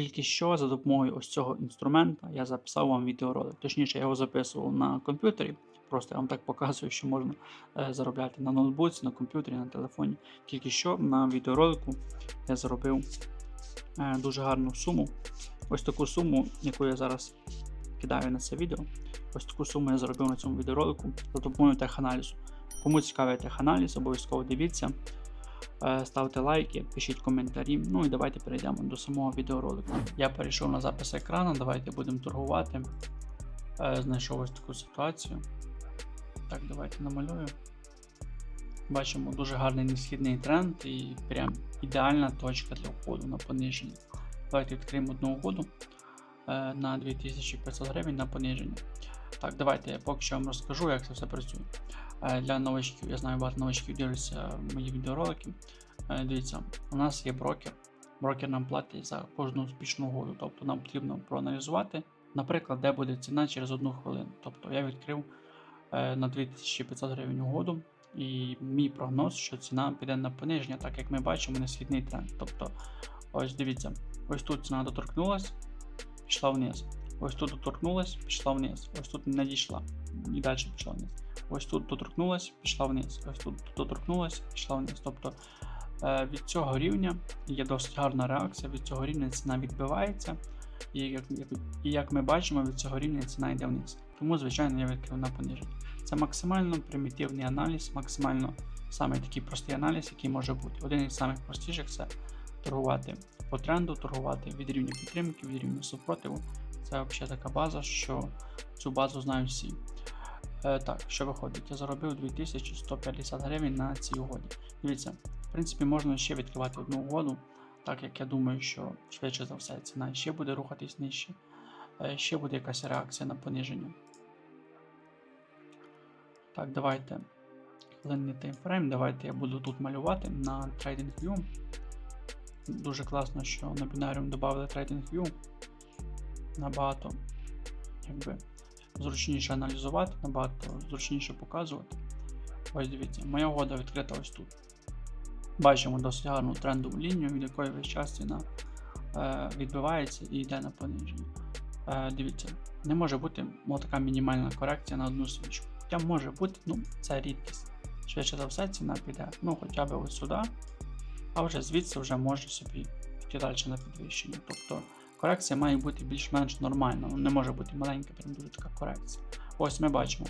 Тільки що за допомогою ось цього інструмента я записав вам відеоролик. Точніше, я його записував на комп'ютері. Просто я вам так показую, що можна е, заробляти на ноутбуці, на комп'ютері, на телефоні. Тільки що на відеоролику я заробив е, дуже гарну суму. Ось таку суму, яку я зараз кидаю на це відео. Ось таку суму я заробив на цьому відеоролику за допомогою теханалізу. Кому цікавий теханаліз, обов'язково дивіться. Е, Ставте лайки, пишіть коментарі. Ну і давайте перейдемо до самого відеоролику. Я перейшов на запис екрану, давайте будемо торгувати. Е, Знайшов ось таку ситуацію. Так, давайте намалюю. Бачимо дуже гарний несхідний тренд і прям ідеальна точка для входу на пониження. Давайте відкриємо одну угоду е, на 2500 гривень на пониження. Так, давайте я поки що вам розкажу, як це все працює. Е, Для новачків, я знаю, багато новачків дивляться мої відеоролики. Е, Дивіться, у нас є брокер. Брокер нам платить за кожну успішну угоду. Тобто нам потрібно проаналізувати, наприклад, де буде ціна через одну хвилину. Тобто я відкрив е, на 2500 гривень угоду, і мій прогноз, що ціна піде на пониження, так як ми бачимо, несхідний тренд. Тобто, ось дивіться, ось тут ціна доторкнулась, пішла вниз. Ось тут доторкнулась, пішла вниз. Ось тут не дійшла. І далі пішла вниз. Ось тут доторкнулась, пішла вниз. Ось тут доторкнулась, пішла вниз. Тобто е, від цього рівня є досить гарна реакція, від цього рівня ціна відбивається. І як, і як ми бачимо, від цього рівня ціна йде вниз. Тому, звичайно, я відкрив на пониження. Це максимально примітивний аналіз, максимально самий такий простий аналіз, який може бути. Один із самих простіших це торгувати по тренду, торгувати від рівня підтримки, від рівня супротиву. Це взагалі така база, що цю базу знають всі. Е, так, що виходить? Я заробив 2150 гривень на цій угоді. Дивіться, в принципі, можна ще відкривати одну угоду, так як я думаю, що швидше за все ціна ще буде рухатись нижче, е, ще буде якась реакція на пониження. Так, давайте хвилинний таймфрейм. Давайте я буду тут малювати на TradingView. Дуже класно, що на Binarium додали TradingView. Набагато якби, зручніше аналізувати, набагато зручніше показувати. Ось дивіться, моя угода відкрита ось тут. Бачимо досить гарну трендову лінію, від якої весь час ціна е, відбивається і йде на пониження. Е, дивіться, не може бути така мінімальна корекція на одну свічку. Хоча може бути, ну, це рідкість. Швидше за все, ціна піде ну, хоча б ось сюди, а вже звідси вже може собі піти далі на підвищення. Тобто корекція має бути більш-менш нормальна, не може бути маленька, прям дуже така корекція. Ось ми бачимо.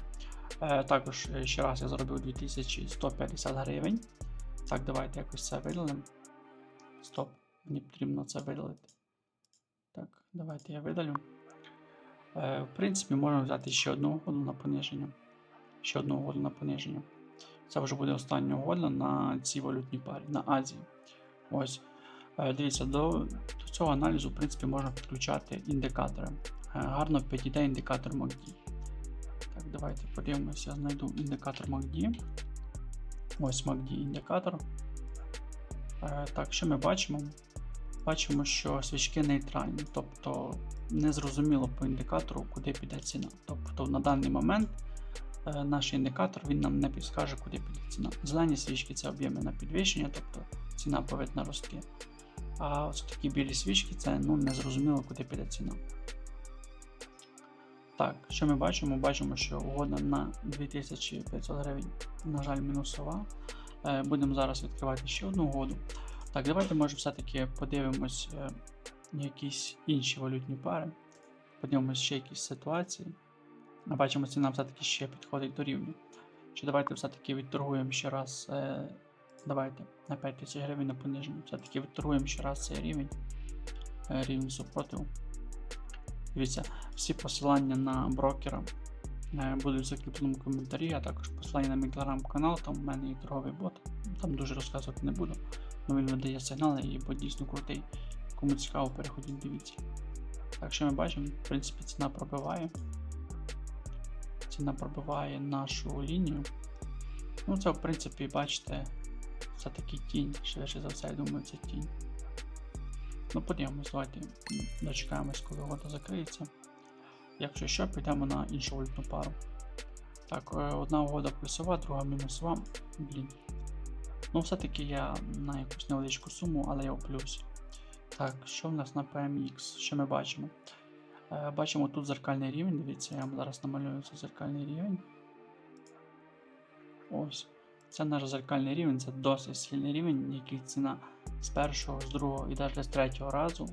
Е, також е, ще раз я заробив 2150 гривень. Так, давайте якось це видалимо. Стоп, мені потрібно це видалити. Так, давайте я видалю. Е, в принципі, можна взяти ще одну угоду на пониження. Ще одну угоду на пониження. Це вже буде остання угода на цій валютній парі, на Азії. Ось. Е, Дивіться, до, до цього аналізу, в принципі, можна підключати індикатори. Е, Гарно підійде індикатор MACD. Так, давайте подивимося, знайду індикатор MACD. Ось MACD індикатор. Е, Так, що ми бачимо? Бачимо, що свічки нейтральні, тобто незрозуміло по індикатору, куди піде ціна. Тобто на даний момент наш індикатор він нам не підскаже, куди піде ціна. Зелені свічки це об'єми на підвищення, тобто ціна повинна рости. А ось такі білі свічки це ну, незрозуміло, куди піде ціна. Так, що ми бачимо? Бачимо, що угода на 2500 гривень, на жаль, мінусова. Е, Будемо зараз відкривати ще одну угоду. Так, давайте може все-таки подивимось е, якісь інші валютні пари. Подивимось ще якісь ситуації. А Бачимо, ціна все-таки ще підходить до рівня. Чи давайте все-таки відторгуємо ще раз. Давайте на 5000 гривень на пониження. Все-таки відторгуємо ще раз цей рівень. Е, рівень супротиву. Дивіться, всі посилання на брокера е, будуть в закріпленому коментарі, а також посилання на мій телеграм-канал, там в мене є торговий бот. Там дуже розказувати не буду. але він видає сигнали і бот дійсно крутий. Кому цікаво, переходіть, дивіться. Так що ми бачимо, в принципі, ціна пробиває. Ціна пробиває нашу лінію. Ну, це, в принципі, бачите, це такий тінь. Швидше за все, я думаю, це тінь. Ну, подивимось, давайте дочекаємось, коли угода закриється. Якщо що, підемо на іншу валютну пару. Так, е, одна угода плюсова, друга мінусова. Блін. Ну, все-таки я на якусь невеличку суму, але я у плюсі. Так, що в нас на PMX? Що ми бачимо? Е, бачимо тут зеркальний рівень. Дивіться, я вам зараз намалюю цей зеркальний рівень. Ось. Це наш зеркальний рівень, це досить сильний рівень, який ціна з першого, з другого і навіть з третього разу.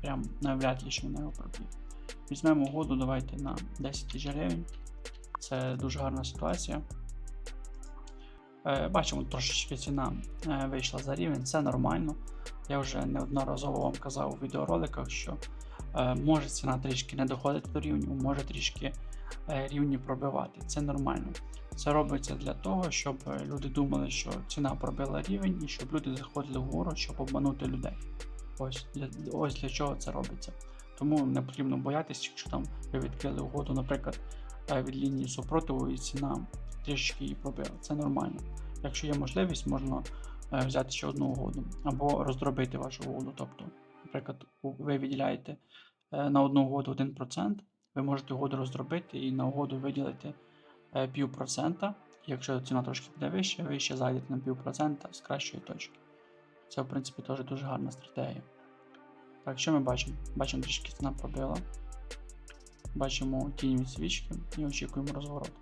Прям навряд ли, що вона його проб'є. Візьмемо угоду, давайте на 10 тисяч гривень. Це дуже гарна ситуація. Е, Бачимо, трошечки ціна е, вийшла за рівень, це нормально. Я вже неодноразово вам казав у відеороликах, що е, може ціна трішки не доходити до рівню, може трішки рівні пробивати. Це нормально. Це робиться для того, щоб е, люди думали, що ціна пробила рівень, і щоб люди заходили вгору, щоб обманути людей. Ось для, ось для чого це робиться. Тому не потрібно боятися, якщо там ви відкрили угоду, наприклад, е, від лінії супротиву і ціна трішки її пробила. Це нормально. Якщо є можливість, можна е, взяти ще одну угоду або роздробити вашу угоду. Тобто, наприклад, ви виділяєте е, на одну угоду 1%, ви можете угоду роздробити і на угоду виділити е, півпроцента. Якщо ціна трошки буде вища, ви ще зайдете на півпроцента з кращої точки. Це, в принципі, теж дуже гарна стратегія. Так, що ми бачимо? Бачимо трішки ціна пробила. Бачимо тінь від свічки і очікуємо розворот.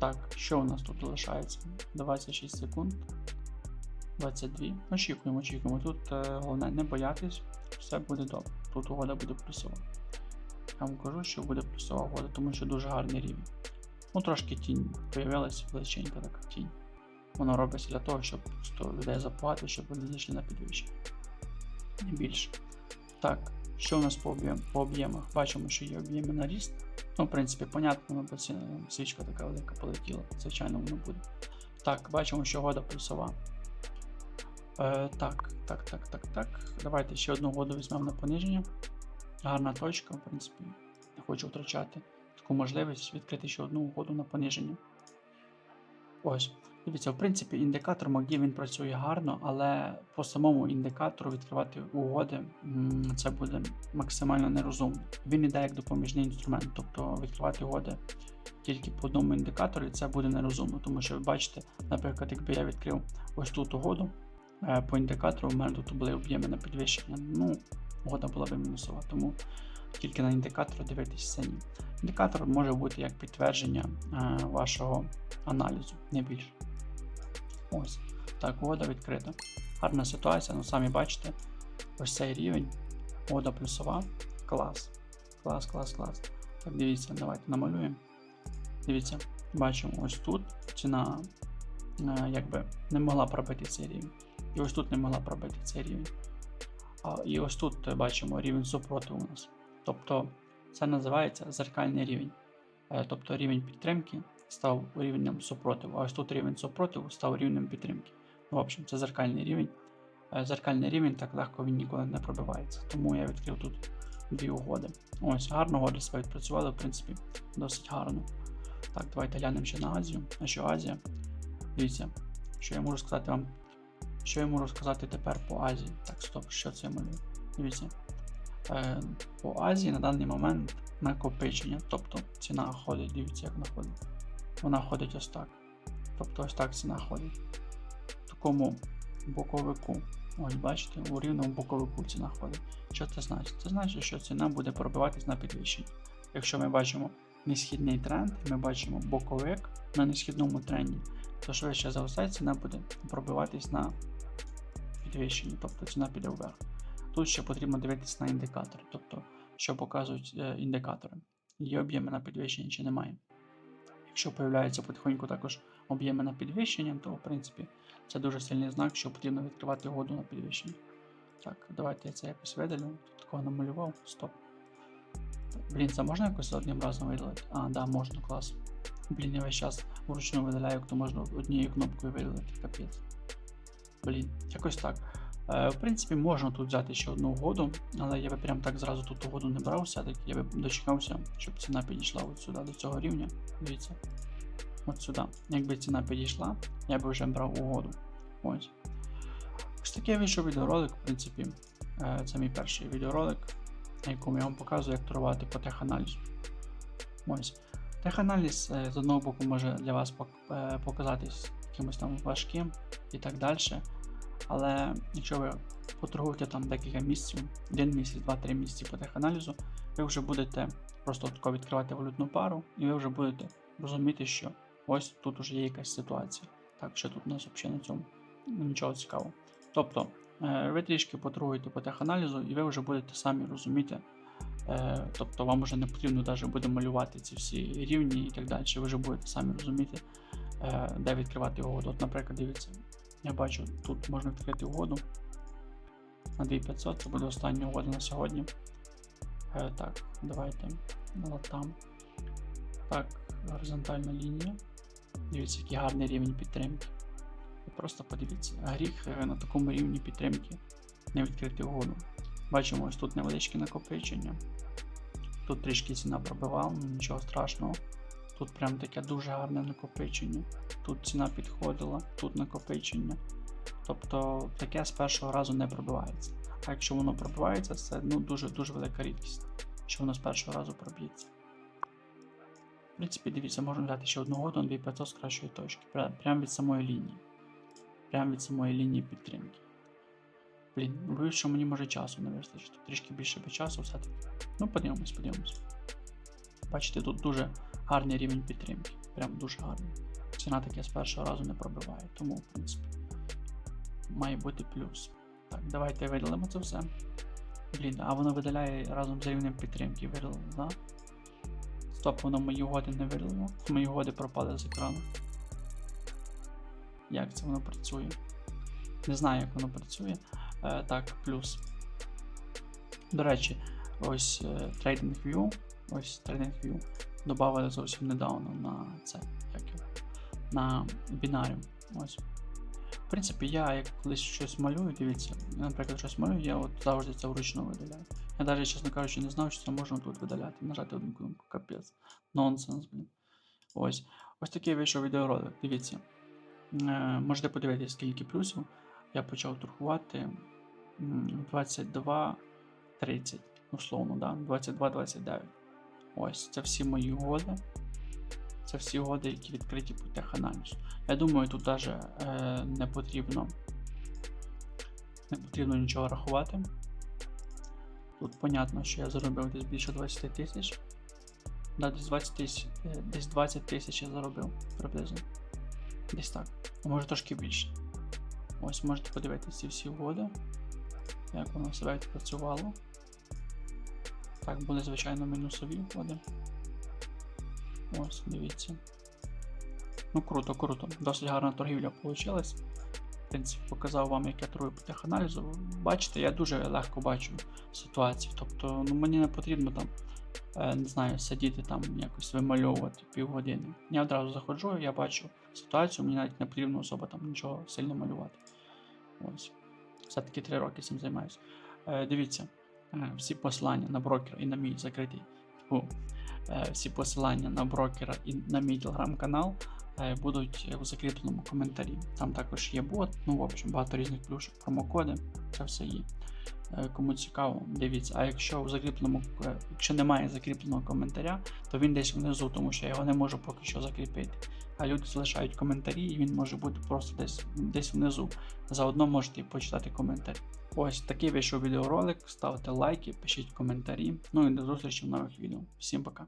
Так, що у нас тут залишається? 26 секунд. 22. Очікуємо, очікуємо. Тут е, головне не боятись, все буде добре. Тут угода буде плюсова. Я вам кажу, що буде плюсова угода, тому що дуже гарний рівень. Ну, трошки тінь появилася, величенька така тінь. Воно робиться для того, щоб просто людей запугати, щоб вони зайшли на підвищення. Не більше. Так, що у нас по, об'єм, по об'ємах? Бачимо, що є об'єми на ріст. Ну, в принципі, понятно, ну, бо свічка така велика полетіла. Звичайно, воно буде. Так, бачимо, що года плюсова. Е, так, так, так, так, так. Давайте ще одну году візьмемо на пониження. Гарна точка, в принципі, не хочу втрачати таку можливість відкрити ще одну угоду на пониження. Ось. Дивіться, в принципі, індикатор MACD він працює гарно, але по самому індикатору відкривати угоди це буде максимально нерозумно. Він іде як допоміжний інструмент, тобто відкривати угоди тільки по одному індикаторі це буде нерозумно, тому що ви бачите, наприклад, якби я відкрив ось тут угоду е, по індикатору, в мене тут були об'єми на підвищення. Ну, угода була б мінусова, тому тільки на індикатор дивитися ні. Індикатор може бути як підтвердження е, вашого аналізу, не більше. Ось. Так, угода відкрита. Гарна ситуація, ну самі бачите, ось цей рівень. Угода плюсова. Клас. Клас, клас, клас. Так, дивіться, давайте намалюємо. Дивіться, бачимо, ось тут ціна е, якби не могла пробити цей рівень. І ось тут не могла пробити цей рівень. І ось тут е, бачимо рівень супротиву у нас. Тобто це називається зеркальний рівень. Е, Тобто рівень підтримки став рівнем супротиву, а ось тут рівень супротиву став рівнем підтримки. Ну, в общем, це зеркальний рівень. Е, Зеркальний рівень так легко він ніколи не пробивається. Тому я відкрив тут дві угоди. Ось, гарно угоди себе відпрацювали, в принципі, досить гарно. Так, давайте глянемо ще на Азію. А що Азія? Дивіться, що я можу сказати вам. Що я можу сказати тепер по Азії? Так, стоп, що це я? Дивіться. Е, по Азії на даний момент накопичення. Тобто ціна ходить, дивіться, як вона ходить. Вона ходить ось так. Тобто ось так ціна ходить. В такому боковику. Ось бачите, у рівному боковику ціна ходить. Що це значить? Це значить, що ціна буде пробиватись на підвищення. Якщо ми бачимо несхідний тренд, ми бачимо боковик на несхідному тренді, то швидше за все ціна буде пробиватись на підвищенні, тобто ціна піде вверх. Тут ще потрібно дивитися на індикатори, тобто, що показують е, індикатори. Є об'єми на підвищення чи немає. Якщо появляються потихоньку також об'єми на підвищення, то в принципі це дуже сильний знак, що потрібно відкривати угоду на підвищення. Так, давайте я це якось видалю. Тут такого намалював. Стоп. Блін, це можна якось одним разом видалити? А, да, можна, клас. Блін, я весь час вручну видаляю, то можна однією кнопкою видалити. Капець. Блін, якось так. Е, в принципі, можна тут взяти ще одну угоду, але я би прям так зразу тут угоду не брав, все-таки я би дочекався, щоб ціна підійшла от сюди, до цього рівня. Дивіться. От сюди. Якби ціна підійшла, я би вже брав угоду. Ось. Ось такий вийшов відеоролик, в принципі. Е, Це мій перший відеоролик, на якому я вам показую, як торгувати по теханалізу. Ось. Теханаліз е, з одного боку може для вас е, показатись якимось там важким і так далі. Але якщо ви поторгуєте там декілька місяців, один місяць, два-три місяці по теханалізу, ви вже будете просто тако відкривати валютну пару, і ви вже будете розуміти, що ось тут вже є якась ситуація. Так, що тут у нас взагалі на цьому нічого цікавого. Тобто, е, ви трішки поторгуєте по теханалізу, і ви вже будете самі розуміти. Е, Тобто вам вже не потрібно навіть буде малювати ці всі рівні і так далі. Ви вже будете самі розуміти, е, де відкривати угоду. От, наприклад, дивіться, я бачу, тут можна відкрити угоду на 2500, це буде остання угода на сьогодні. Е, так, давайте там. Так, горизонтальна лінія. Дивіться, який гарний рівень підтримки. Просто подивіться, гріх на такому рівні підтримки не відкрити угоду. Бачимо, ось тут невеличке накопичення. Тут трішки ціна пробивала, ну, нічого страшного. Тут прям таке дуже гарне накопичення. Тут ціна підходила, тут накопичення. Тобто таке з першого разу не пробивається. А якщо воно пробивається, це ну, дуже дуже велика рідкість, що воно з першого разу проб'ється. В принципі, дивіться, можна взяти ще одну году на 2500 з кращої точки. Прямо від самої лінії. Прямо від самої лінії підтримки. Блін, боюсь, що мені може часу не вистачити. Трішки більше би часу все-таки. Ну, подивимось, подивимось. Бачите, тут дуже гарний рівень підтримки. Прям дуже гарний. Ціна таке з першого разу не пробиває, тому, в принципі, має бути плюс. Так, давайте видалимо це все. Блін, а воно видаляє разом з рівнем підтримки. Видалило, да? Стоп, воно мої угоди не видалило. Мої угоди пропали з екрану. Як це воно працює? Не знаю, як воно працює. Е, так, плюс. До речі, ось е, TradingView. Ось TradingView додали зовсім недавно на це. Як його, на бінаріум. В принципі, я як колись щось малюю, дивіться, я, наприклад, щось малюю, я от завжди це вручну видаляю. Я навіть, чесно кажучи, не знав, що це можна тут видаляти. Нажати одну кнопку, капець. Нонсенс, блін. Ось. Ось такий вийшов відеоролик. Дивіться. Е, можете подивитися, скільки плюсів. Я почав торгувати 22.30, условно, да? 22-29. Ось, це всі мої угоди. Це всі угоди, які відкриті по теханалізу. Я думаю, тут навіть е, не потрібно не потрібно нічого рахувати. Тут понятно, що я заробив десь більше 20 тисяч. Да, десь 20 тисяч е, десь 20 тисяч я заробив приблизно. Десь так. Може трошки більше. Ось можете подивитися ці всі угоди, як воно себе відпрацювало. Так, були, звичайно, мінусові угоди. Ось, дивіться. Ну круто, круто. Досить гарна торгівля вийшла. В принципі, показав вам, як я торгую по. Бачите, я дуже легко бачу ситуацію. Тобто, ну мені не потрібно там, е, не знаю, сидіти там якось вимальовувати півгодини. Я одразу заходжу, я бачу ситуацію, мені навіть не потрібно особо там нічого сильно малювати. Ось. Все-таки 3 роки цим займаюся. Е, дивіться, е, всі посилання на брокера і на мій закритий. Всі посилання на брокера і на мій телеграм-канал будуть у закріпленому коментарі. Там також є бот, ну, в общем, багато різних плюшок, промокоди, це все є. Е, Кому цікаво, дивіться. А якщо в закріпленому, е, якщо немає закріпленого коментаря, то він десь внизу, тому що я його не можу поки що закріпити. А люди залишають коментарі, і він може бути просто десь десь внизу. Заодно можете почитати коментар. Ось такий вийшов відеоролик. Ставте лайки, пишіть коментарі. Ну і до зустрічі в нових відео. Всім пока.